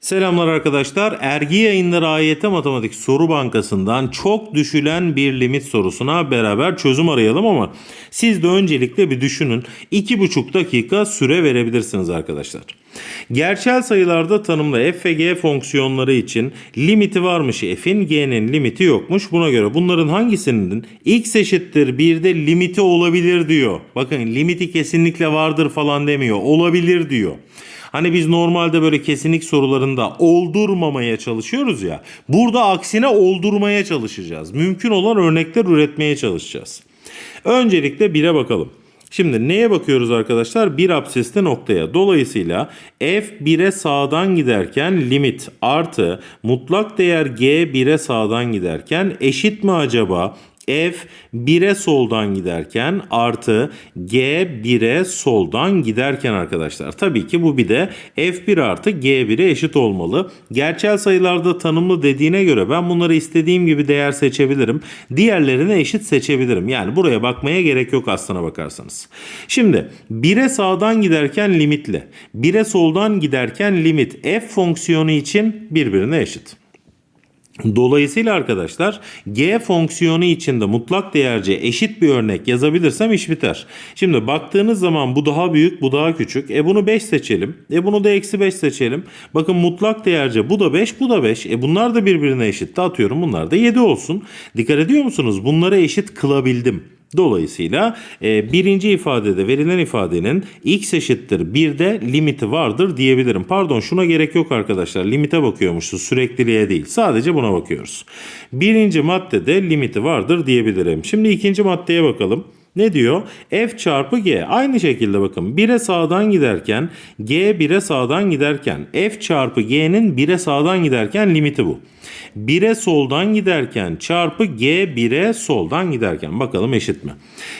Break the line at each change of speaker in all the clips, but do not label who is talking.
Selamlar arkadaşlar. Ergi Yayınları AYT Matematik Soru Bankası'ndan çok düşülen bir limit sorusuna beraber çözüm arayalım ama siz de öncelikle bir düşünün. 2,5 dakika süre verebilirsiniz arkadaşlar. Gerçel sayılarda tanımlı f ve g fonksiyonları için limiti varmış f'in g'nin limiti yokmuş. Buna göre bunların hangisinin x eşittir 1'de limiti olabilir diyor. Bakın limiti kesinlikle vardır falan demiyor. Olabilir diyor. Hani biz normalde böyle kesinlik sorularında oldurmamaya çalışıyoruz ya. Burada aksine oldurmaya çalışacağız. Mümkün olan örnekler üretmeye çalışacağız. Öncelikle 1'e bakalım. Şimdi neye bakıyoruz arkadaşlar? Bir absesli noktaya. Dolayısıyla f 1'e sağdan giderken limit artı mutlak değer g 1'e sağdan giderken eşit mi acaba? F 1'e soldan giderken artı g 1'e soldan giderken arkadaşlar. Tabii ki bu bir de f1 artı g1'e eşit olmalı. Gerçel sayılarda tanımlı dediğine göre ben bunları istediğim gibi değer seçebilirim. Diğerlerini eşit seçebilirim. Yani buraya bakmaya gerek yok aslına bakarsanız. Şimdi 1'e sağdan giderken limitli. 1'e soldan giderken limit f fonksiyonu için birbirine eşit. Dolayısıyla arkadaşlar g fonksiyonu içinde mutlak değerce eşit bir örnek yazabilirsem iş biter. Şimdi baktığınız zaman bu daha büyük bu daha küçük. E bunu 5 seçelim. E bunu da eksi 5 seçelim. Bakın mutlak değerce bu da 5 bu da 5. E bunlar da birbirine eşit. Atıyorum bunlar da 7 olsun. Dikkat ediyor musunuz? Bunları eşit kılabildim. Dolayısıyla e, birinci ifadede verilen ifadenin x eşittir 1'de limiti vardır diyebilirim. Pardon şuna gerek yok arkadaşlar. Limite bakıyormuşuz sürekliliğe değil. Sadece buna bakıyoruz. Birinci maddede limiti vardır diyebilirim. Şimdi ikinci maddeye bakalım. Ne diyor? F çarpı G. Aynı şekilde bakın 1'e sağdan giderken G 1'e sağdan giderken F çarpı G'nin 1'e sağdan giderken limiti bu. 1'e soldan giderken çarpı G 1'e soldan giderken bakalım eşit mi?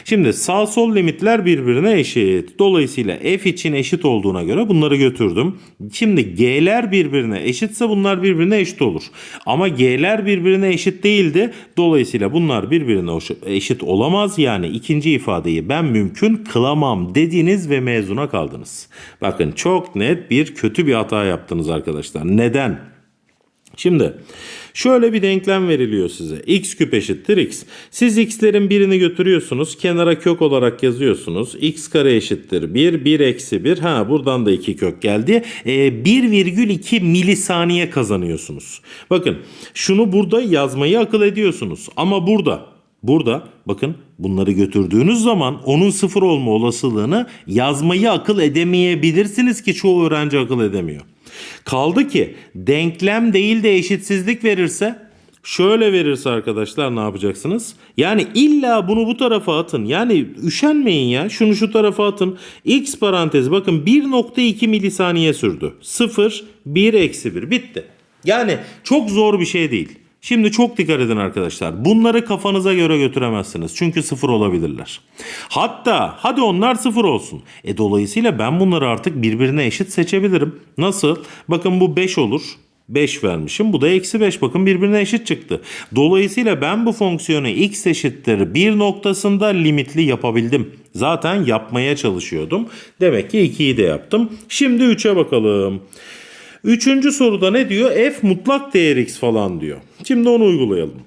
Şimdi sağ sol limitler birbirine eşit. Dolayısıyla F için eşit olduğuna göre bunları götürdüm. Şimdi G'ler birbirine eşitse bunlar birbirine eşit olur. Ama G'ler birbirine eşit değildi. Dolayısıyla bunlar birbirine eşit olamaz. Yani ikinci ifadeyi ben mümkün kılamam dediniz ve mezuna kaldınız. Bakın çok net bir kötü bir hata yaptınız arkadaşlar. Neden? Şimdi şöyle bir denklem veriliyor size. x küp eşittir x. Siz x'lerin birini götürüyorsunuz. Kenara kök olarak yazıyorsunuz. x kare eşittir 1. 1 eksi 1. Ha buradan da 2 kök geldi. Ee, 1,2 milisaniye kazanıyorsunuz. Bakın şunu burada yazmayı akıl ediyorsunuz. Ama burada Burada bakın bunları götürdüğünüz zaman onun sıfır olma olasılığını yazmayı akıl edemeyebilirsiniz ki çoğu öğrenci akıl edemiyor. Kaldı ki denklem değil de eşitsizlik verirse şöyle verirse arkadaşlar ne yapacaksınız? Yani illa bunu bu tarafa atın. Yani üşenmeyin ya. Şunu şu tarafa atın. X parantezi bakın 1.2 milisaniye sürdü. 0, 1, eksi 1 bitti. Yani çok zor bir şey değil. Şimdi çok dikkat edin arkadaşlar. Bunları kafanıza göre götüremezsiniz. Çünkü sıfır olabilirler. Hatta hadi onlar sıfır olsun. E dolayısıyla ben bunları artık birbirine eşit seçebilirim. Nasıl? Bakın bu 5 olur. 5 vermişim. Bu da eksi 5. Bakın birbirine eşit çıktı. Dolayısıyla ben bu fonksiyonu x eşittir 1 noktasında limitli yapabildim. Zaten yapmaya çalışıyordum. Demek ki 2'yi de yaptım. Şimdi 3'e bakalım. Üçüncü soruda ne diyor? F mutlak değer x falan diyor. Şimdi onu uygulayalım.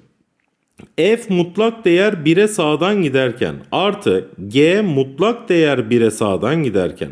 F mutlak değer 1'e sağdan giderken artı G mutlak değer 1'e sağdan giderken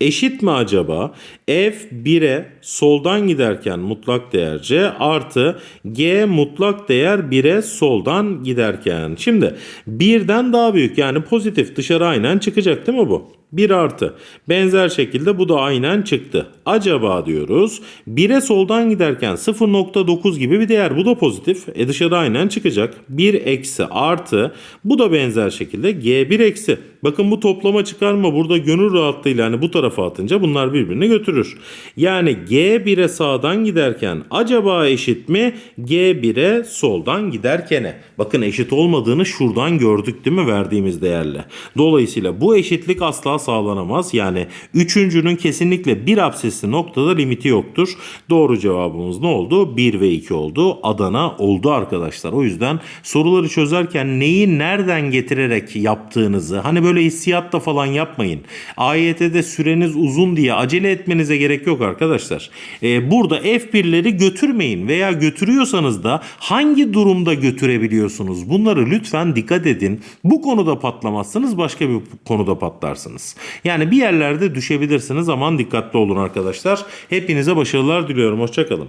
eşit mi acaba? F 1'e soldan giderken mutlak değer C artı G mutlak değer 1'e soldan giderken. Şimdi birden daha büyük yani pozitif dışarı aynen çıkacak değil mi bu? 1 artı. Benzer şekilde bu da aynen çıktı. Acaba diyoruz 1'e soldan giderken 0.9 gibi bir değer. Bu da pozitif. E dışarı aynen çıkacak. 1 eksi artı. Bu da benzer şekilde G1 eksi. Bakın bu toplama çıkarma burada gönül rahatlığıyla hani bu tarafa atınca bunlar birbirini götürür. Yani G1'e sağdan giderken acaba eşit mi? G1'e soldan giderkene. Bakın eşit olmadığını şuradan gördük değil mi verdiğimiz değerle. Dolayısıyla bu eşitlik asla asla sağlanamaz. Yani üçüncünün kesinlikle bir absesli noktada limiti yoktur. Doğru cevabımız ne oldu? 1 ve 2 oldu. Adana oldu arkadaşlar. O yüzden soruları çözerken neyi nereden getirerek yaptığınızı hani böyle hissiyatla falan yapmayın. AYT'de süreniz uzun diye acele etmenize gerek yok arkadaşlar. Ee, burada F1'leri götürmeyin veya götürüyorsanız da hangi durumda götürebiliyorsunuz? Bunları lütfen dikkat edin. Bu konuda patlamazsınız başka bir konuda patlarsınız. Yani bir yerlerde düşebilirsiniz aman dikkatli olun arkadaşlar. Hepinize başarılar diliyorum. Hoşçakalın.